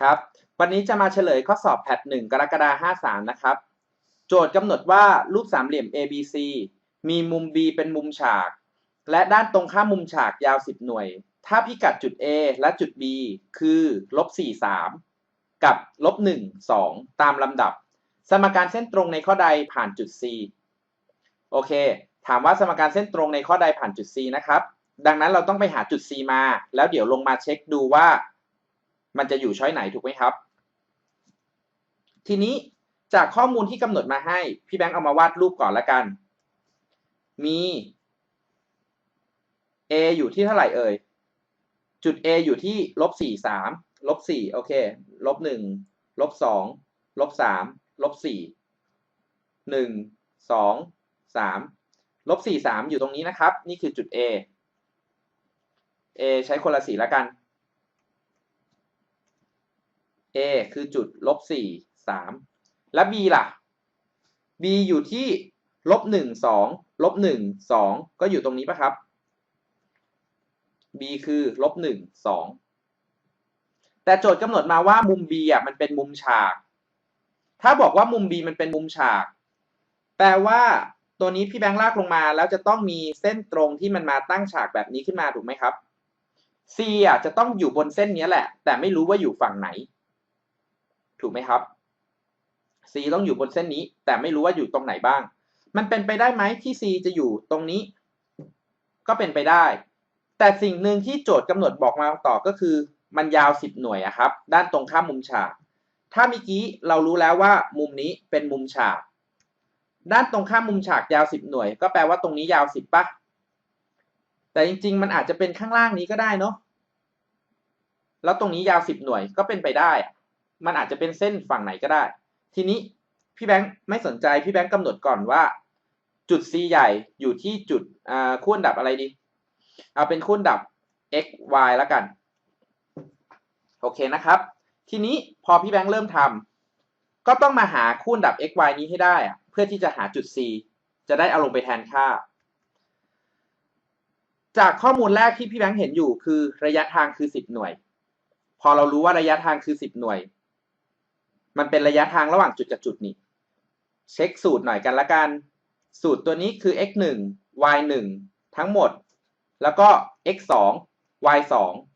ครับวันนี้จะมาเฉลยข้อสอบแพทหนึ่งกรกฎาคม53 นะครับ โจทย์กำหนดว่ารูปสามเหลี่ยม ABC มีมุม B เป็นมุมฉาก และด้านตรงข้ามมุมฉากยาว 10 หน่วย ถ้าพิกัดจุด A และจุด B คือลบ4 3 กับลบ1 2 ตามลำดับ สมการเส้นตรงในข้อใดผ่านจุด C โอเค ถามว่าสมการเส้นตรงในข้อใดผ่านจุด C นะครับ ดังนั้นเราต้องไปหาจุด C มา แล้วเดี๋ยวลงมาเช็คดูว่า มันจะอยู่ช้อยไหนถูกไหมครับ ทีนี้จากข้อมูลที่กำหนดมาให้ พี่แบงค์เอามาวาดรูปก่อนละกัน มี A อยู่ที่เท่าไหร่เอ่ย จุด A อยู่ที่ลบสี่สามลบสี่โอเคลบหนึ่งลบสองลบสามลบสี่หนึ่งสองสามลบสี่สามอยู่ตรงนี้นะครับ นี่คือจุด A A ใช้คนละสีละกัน A คือจุดลบสี่สามและ B ล่ะ B อยู่ที่ลบหนึ่งสองลบหนึ่งสองก็อยู่ตรงนี้ปะครับ B คือลบหนึ่งสองแต่โจทย์กำหนดมาว่ามุม B อะมันเป็นมุมฉาก ถ้าบอกว่ามุม B มันเป็นมุมฉาก แปลว่าตัวนี้พี่แบงค์ลากลงมา แล้วจะต้องมีเส้นตรงที่มันมาตั้งฉากแบบนี้ขึ้นมาถูกไหมครับ C อะจะต้องอยู่บนเส้นนี้แหละ แต่ไม่รู้ว่าอยู่ฝั่งไหน ถูกไหมครับ C ต้องอยู่บนเส้นนี้ แต่ไม่รู้ว่าอยู่ตรงไหนบ้าง มันเป็นไปได้ไหมที่ C จะอยู่ตรงนี้ ก็เป็นไปได้ แต่สิ่งหนึ่งที่โจทย์กำหนดบอกมาต่อก็คือ มันยาว 10 หน่วยอะครับ ด้านตรงข้ามมุมฉาก ถ้าเมื่อกี้เรารู้แล้วว่ามุมนี้เป็นมุมฉาก ด้านตรงข้ามมุมฉากยาว 10 หน่วย ก็แปลว่าตรงนี้ยาว 10ปะแต่จริง ๆ มันอาจจะเป็นข้างล่างนี้ก็ได้เนาะแล้วตรงนี้ยาว 10 หน่วยก็เป็นไปได้อะ มันอาจจะเป็นเส้นฝั่งไหนก็ได้ ทีนี้พี่แบงค์ไม่สนใจพี่แบงค์กำหนดก่อนว่า จุด C ใหญ่อยู่ที่จุดอ่าคู่อันดับอะไรดี เอาเป็นคู่อันดับ x y แล้วกัน โอเคนะครับ ทีนี้พอพี่แบงค์เริ่มทำก็ต้องมาหาคู่อันดับ x y นี้ให้ได้อะเพื่อที่จะหาจุด C จะได้เอาลงไปแทนค่า จากข้อมูลแรกที่พี่แบงค์เห็นอยู่คือระยะทางคือ 10 หน่วย พอเรารู้ว่าระยะทางคือ 10 หน่วย มันเป็นระยะทางระหว่างจุดกับจุดนี่เช็คสูตรหน่อยกันละกัน สูตรตัวนี้คือ x 1 y 1ทั้งหมด แล้วก็ x 2 y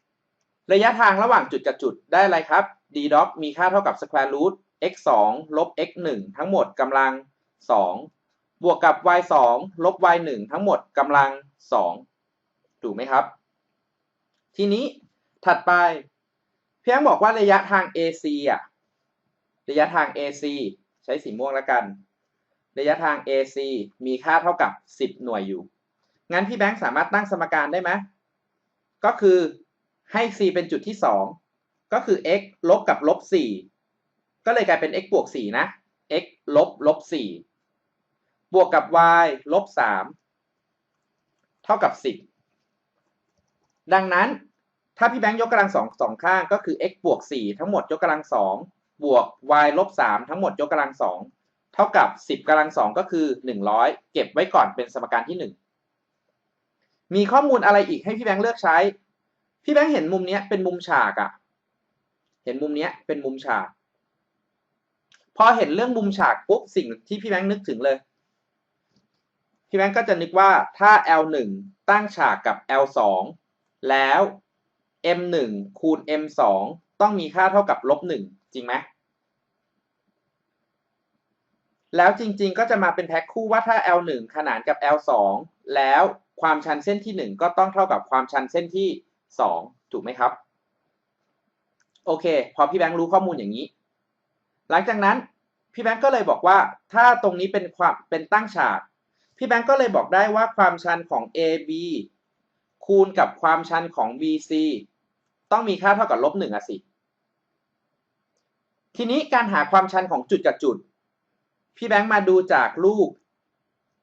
2ระยะทางระหว่างจุดกับจุดได้อะไรครับ d dot มีค่าเท่ากับ square root x 2ลบ x 1ทั้งหมดกำลัง 2 บวกกับ y 2ลบ y 1ทั้งหมดกำลัง 2 ถูกไหมครับ ทีนี้ถัดไป เพียงบอกว่าระยะทาง AC อะ ระยะทาง AC ใช้สีม่วงแล้วกัน ระยะทาง AC มีค่าเท่ากับ 10 หน่วยอยู่ งั้นพี่แบงค์สามารถตั้งสมการได้ไหมก็คือให้ C เป็นจุดที่ 2 ก็คือ x ลบกับลบ 4 ก็เลยกลายเป็น x บวก 4 นะ x ลบลบ 4 บวกกับ y ลบ 3 เท่ากับ 10 ดังนั้นถ้าพี่แบงค์ยกกำลังสองสองข้างก็คือ x บวก 4 ทั้งหมดยกกำลังสอง บวก y ลบ3ทั้งหมดยกกำลังสองเท่ากับ 10กำลังสองก็คือ 100 เก็บไว้ก่อนเป็นสมการที่ 1 มีข้อมูลอะไรอีกให้พี่แบงค์เลือกใช้ พี่แบงค์เห็นมุมนี้เป็นมุมฉากอะเห็นมุมนี้เป็นมุมฉาก พอเห็นเรื่องมุมฉากปุ๊บสิ่งที่พี่แบงค์นึกถึงเลย พี่แบงค์ก็จะนึกว่าถ้า L1 ตั้งฉากกับ L2 แล้ว M1 คูณ M2 ต้องมีค่าเท่ากับลบ1 จริงไหมแล้วจริงๆก็จะมาเป็นแพ็คคู่ว่าถ้า L1 ขนานกับ L2 แล้วความชันเส้นที่ 1 ก็ต้องเท่ากับความชันเส้นที่ 2 ถูกไหมครับ โอเค พอพี่แบงค์รู้ข้อมูลอย่างนี้ หลังจากนั้นพี่แบงค์ก็เลยบอกว่าถ้าตรงนี้เป็นความเป็นตั้งฉาก พี่แบงค์ก็เลยบอกได้ว่าความชันของ AB คูณกับความชันของ BC ต้องมีค่าเท่ากับลบหนึ่งอะสิ ทีนี้การหาความชันของจุดกับจุด พี่แบงค์มาดูจากรูป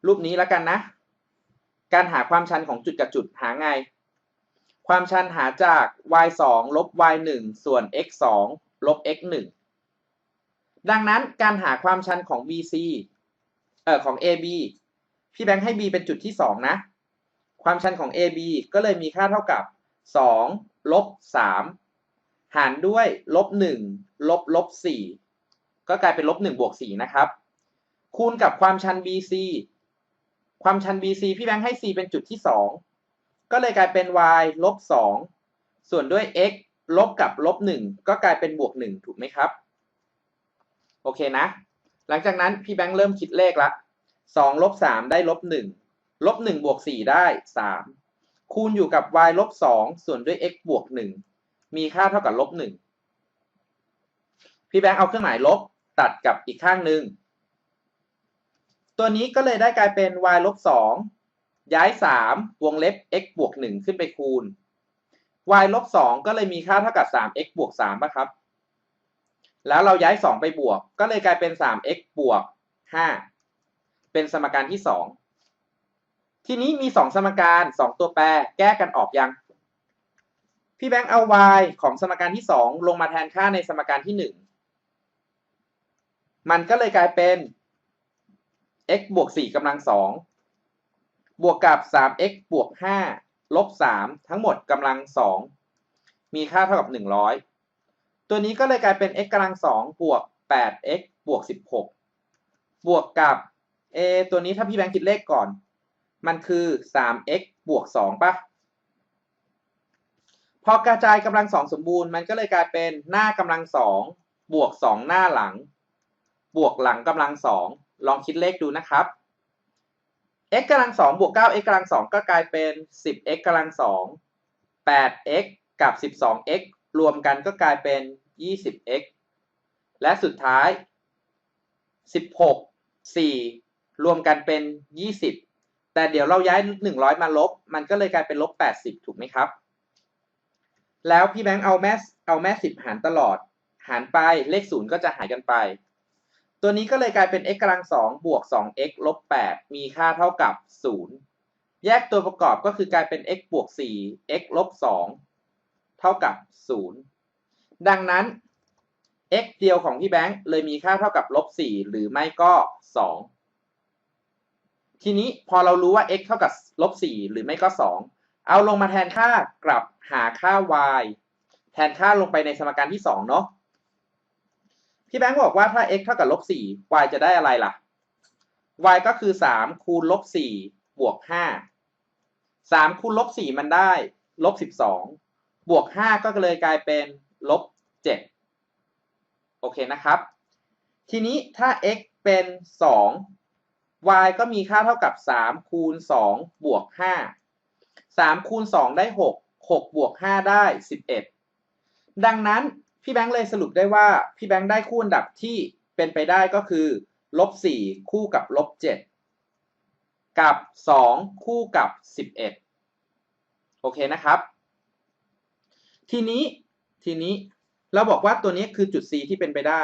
รูปนี้แล้วกันนะ การหาความชันของจุดกับจุดหาไง ความชันหาจาก y 2ลบ y 1ส่วน x 2ลบ x 1ดังนั้นการหาความชันของ BC เอ่อของ AB พี่แบงค์ให้ B เป็นจุดที่ 2 นะ ความชันของ AB ก็เลยมีค่าเท่ากับ 2 ลบ 3 หารด้วยลบหนึ่งลบลบสี่ก็กลายเป็นลบหนึ่งบวกสี่นะครับ คูณกับความชัน BC ความชัน BC พี่แบงค์ให้ c เป็นจุดที่สองก็เลยกลายเป็น y ลบสองส่วนด้วย x ลบกับลบหนึ่งก็กลายเป็นบวกหนึ่งถูกไหมครับ โอเคนะ หลังจากนั้นพี่แบงค์เริ่มคิดเลขละสองลบสามได้ลบหนึ่งลบหนึ่งบวกสี่ได้สามคูณอยู่กับ y ลบสองส่วนด้วย x บวกหนึ่ง มีค่าเท่ากับลบหนึ่งพี่แบงค์เอาเครื่องหมายลบตัดกับอีกข้างหนึ่งตัวนี้ก็เลยได้กลายเป็น y ลบสองย้ายสามวงเล็บ x บวกหนึ่งขึ้นไปคูณ y ลบสองก็เลยมีค่าเท่ากับสาม x บวกสามป่ะครับ แล้วเราย้ายสองไปบวก ก็เลยกลายเป็นสาม x บวกห้าเป็นสมการที่สองทีนี้มีสองสมการสองตัวแปร แก้กันออกยัง พี่แบงค์เอา y ของสมการที่สองลงมาแทนค่าในสมการที่หนึ่งมันก็เลยกลายเป็น x บวกสี่กำลังสองบวกกับ 3x บวก 5 ลบ 3 ทั้งหมดกำลัง 2 มีค่าเท่ากับ 100 ตัวนี้ก็เลยกลายเป็น x กำลัง 2 บวก 8x บวก 16 บวกกับเอตัวนี้ถ้าพี่แบงค์คิดเลขก่อน มันคือ 3x บวก 2ป่ะ พอกระจายกำลังสองสมบูรณ์มันก็เลยกลายเป็นหน้ากำลังสองบวกสองหน้าหลัง บวกหลังกำลังสองลองคิดเลขดูนะครับ x กำลังสองบวกเก้า x กำลังสองก็กลายเป็นสิบ x กำลังสองแปด x กับสิบสอง x รวมกันก็กลายเป็นยี่สิบ x และสุดท้ายสิบหกสี่รวมกันเป็นยี่สิบแต่เดี๋ยวเราย้ายหนึ่งร้อยมาลบ มันก็เลยกลายเป็นลบแปดสิบถูกไหมครับ แล้วพี่แบงค์เอาแม่เอาแม่สิบหารตลอด หารไปเลขศูนย์ก็จะหายกันไป ตัวนี้ก็เลยกลายเป็น x กำลังสองบวก 2x ลบ8มีค่าเท่ากับ0แยกตัวประกอบก็คือกลายเป็น x บวก4 x ลบ2เท่ากับ0ดังนั้น x เดียวของพี่แบงค์เลยมีค่าเท่ากับลบ4หรือไม่ก็2ทีนี้พอเรารู้ว่า x เท่ากับลบ4หรือไม่ก็2 เอาลงมาแทนค่ากลับหาค่า y แทนค่าลงไปในสมการที่2เนาะพี่แบงค์บอกว่าถ้า x เท่ากับลบ4 y จะได้อะไรล่ะ y ก็คือ 3 คูณลบ4บวก 5 3 คูณลบ4มันได้ลบ12 บวก 5 ก็เลยกลายเป็นลบ7โอเคนะครับ ทีนี้ถ้า x เป็น 2 y ก็มีค่าเท่ากับ 3 คูณ 2 บวก 5 3คูณ2ได้6 6บวก5ได้11ดังนั้นพี่แบงค์เลยสรุปได้ว่าพี่แบงค์ได้คู่อันดับที่เป็นไปได้ก็คือลบสี่คู่กับลบเจ็ดกับสองคู่กับสิบเอ็ดโอเคนะครับ ทีนี้ทีนี้เราบอกว่าตัวนี้คือจุด C ที่เป็นไปได้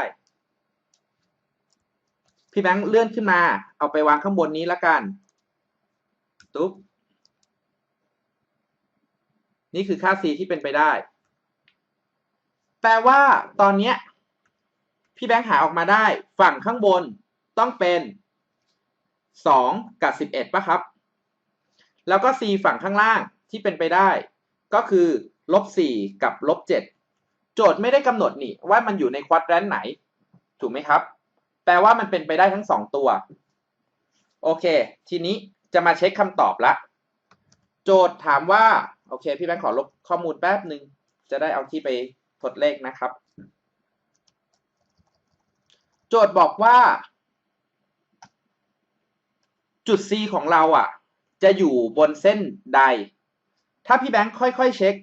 พี่แบงค์เลื่อนขึ้นมา เอาไปวางข้างบนนี้ละกัน ตุ๊บ นี่คือค่า C ที่เป็นไปได้ แปลว่าตอนนี้พี่แบงค์หาออกมาได้ฝั่งข้างบนต้องเป็นสองกับสิบเอ็ดป่ะครับ แล้วก็ c ฝั่งข้างล่างที่เป็นไปได้ ก็คือลบสี่กับลบเจ็ดโจทย์ไม่ได้กำหนดนี่ว่ามันอยู่ในควอดแรนต์ไหน ถูกไหมครับ แปลว่ามันเป็นไปได้ทั้งสองตัว โอเค ทีนี้จะมาเช็คคำตอบละ โจทย์ถามว่า โอเค พี่แบงค์ขอลบข้อมูลแป๊บหนึ่งจะได้เอาที่ไปทดเลขนะครับ โจทย์บอกว่า จุด C ของเราอะ จะอยู่บนเส้นใด ถ้าพี่แบงค์ค่อยๆเช็ค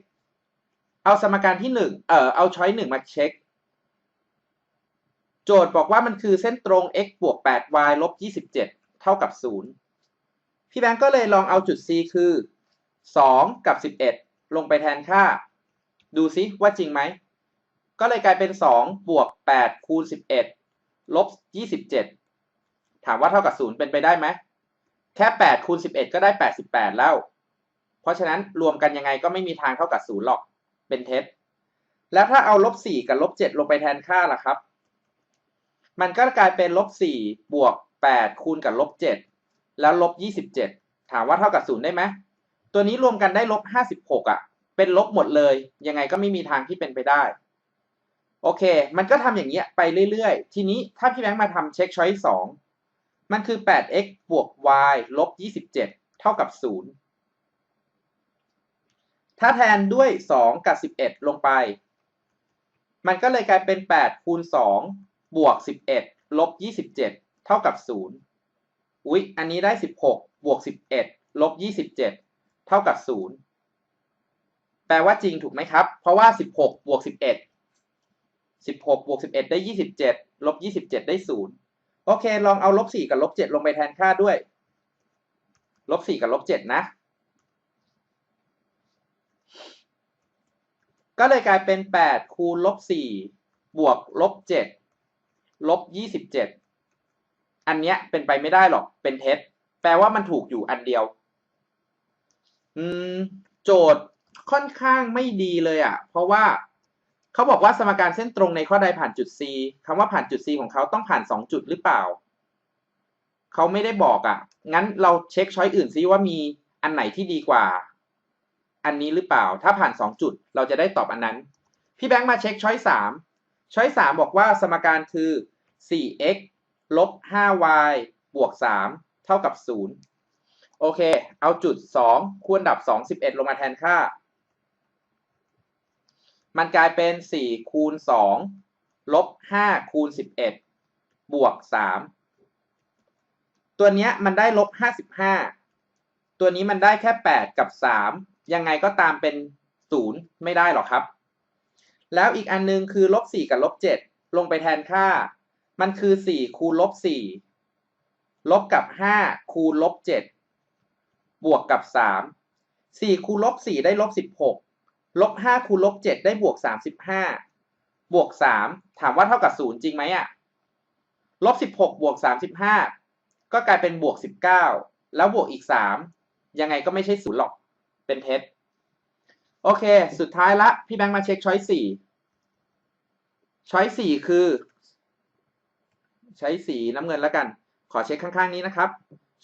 เอาสมการที่หนึ่งเอ่อเอาช้อยหนึ่งมาเช็ค โจทย์บอกว่ามันคือเส้นตรง x บวก 8y ลบ 27 เท่ากับ 0 พี่แบงค์ก็เลยลองเอาจุด C คือ 2 กับ 11 ลงไปแทนค่า ดูซิว่าจริงไหม ก็เลยกลายเป็น 2 บวก 8 คูณ 11 ลบ 27 ถามว่าเท่ากับ 0 เป็นไปได้ไหม แค่ 8 คูณ 11 ก็ได้ 88 แล้ว เพราะฉะนั้นรวมกันยังไงก็ไม่มีทางเท่ากับ 0 หรอก เป็นเท็จ แล้วถ้าเอาลบ 4 กับลบ 7 ลงไปแทนค่าล่ะครับ มันก็กลายเป็นลบ 4 บวก 8 คูณกับลบ 7 แล้วลบ 27 ถามว่าเท่ากับ 0 ได้ไหม ตัวนี้รวมกันได้ลบ56อะ เป็นลบหมดเลย ยังไงก็ไม่มีทางที่เป็นไปได้ โอเค มันก็ทำอย่างเงี้ยไปเรื่อยๆ ทีนี้ถ้าพี่แบงค์มาทำเช็คช้อยสองมันคือ 8x บวก y ลบ 27 เท่ากับ 0 ถ้าแทนด้วย 2 กับ 11 ลงไป มันก็เลยกลายเป็น 8 คูณ 2 บวก 11 ลบ 27 เท่ากับ 0 อุ๊ย อันนี้ได้ 16 บวก 11 ลบ 27 เท่ากับ 0 แปลว่าจริงถูกไหมครับ เพราะว่า 16 บวก 11 16 บวก 11 ได้ 27 ลบ 27 ได้ 0 โอเค ลองเอาลบ 4 กับ ลบ 7 ลงไปแทนค่าด้วย ลบ 4 กับ ลบ 7 นะ ก็เลยกลายเป็น 8 คูณลบ 4 บวก ลบ 7 ลบ 27 อันเนี้ยเป็นไปไม่ได้หรอก เป็นเท็จ แปลว่ามันถูกอยู่อันเดียว อืมโจทย์ค่อนข้างไม่ดีเลยอะ่ะ เพราะว่าเขาบอกว่าสมการเส้นตรงในข้อใดผ่านจุด C คำว่าผ่านจุด C ของเขาต้องผ่าน 2 จุดหรือเปล่า เขาไม่ได้บอกอะ่ะ งั้นเราเช็คช้อยอื่นซิว่ามีอันไหนที่ดีกว่า อันนี้หรือเปล่า ถ้าผ่าน 2 จุด เราจะได้ตอบอันนั้น พี่แบงค์มาเช็คช้อย3ช้อย3บอกว่าสมการคือ 4x ลบ 5y บวก 3 เท่ากับ 0 โอเค เอาจุด 2 คูณดับ 2 11 ลงมาแทนค่า มันกลายเป็น 4 คูณ 2 ลบ 5 คูณ 11 บวก 3 ตัวเนี้ยมันได้ลบ 55 ตัวนี้มันได้แค่ 8 กับ 3 ยังไงก็ตามเป็น 0 ไม่ได้หรอกครับ แล้วอีกอันนึงคือลบ 4 กับลบ 7 ลงไปแทนค่า มันคือ 4 คูณลบ 4 ลบกับ 5 คูณลบ 7 บวกกับ3 4คูณลบ4ได้ลบ16ลบ5คูณลบ7ได้บวก35บวก3ถามว่าเท่ากับ0จริงไหมอะลบ16บวก35ก็กลายเป็นบวก19แล้วบวกอีก3ยังไงก็ไม่ใช่0หรอกเป็นเท็จโอเค สุดท้ายละพี่แบงค์มาเช็คช้อย4ช้อย4คือ ใช้สีน้ำเงินแล้วกัน ขอเช็คข้างๆนี้นะครับ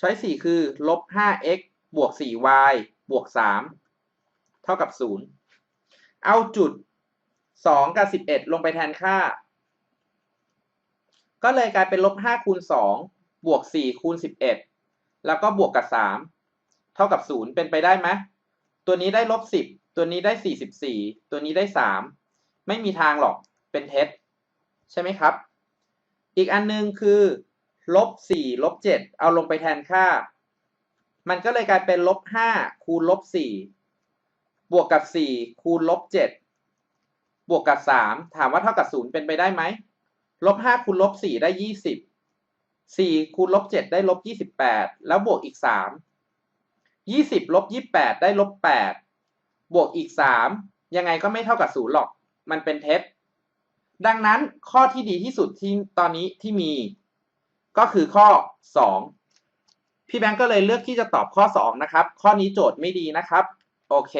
ช้อย4คือลบ 5x บวก 4y บวก 3 เท่ากับ 0 เอาจุด 2 กับ 11 ลงไปแทนค่า ก็เลยกลายเป็นลบ 5 คูณ 2 บวก 4 คูณ 11 แล้วก็บวกกับ 3 เท่ากับ 0 เป็นไปได้ไหมตัวนี้ได้ลบ 10 ตัวนี้ได้ 44 ตัวนี้ได้ 3 ไม่มีทางหรอกเป็นเท็จ ใช่ไหมครับ อีกอันนึงคือลบสี่ลบเจ็ดเอาลงไปแทนค่า มันก็เลยกลายเป็นลบห้าคูณลบสี่บวกกับสี่คูณลบเจ็ดบวกกับสามถามว่าเท่ากับศูนย์เป็นไปได้ไหมลบห้าคูณลบสี่ได้ยี่สิบสี่คูณลบเจ็ดได้ลบยี่สิบแปดแล้วบวกอีกสามยี่สิบลบยี่แปดได้ลบแปดบวกอีกสามยังไงก็ไม่เท่ากับศูนย์หรอก มันเป็นเท็จดังนั้นข้อที่ดีที่สุดที่ตอนนี้ที่มี ก็คือข้อ2 พี่แบงก์ก็เลยเลือกที่จะตอบข้อ 2 นะครับ ข้อนี้โจทย์ไม่ดีนะครับ โอเค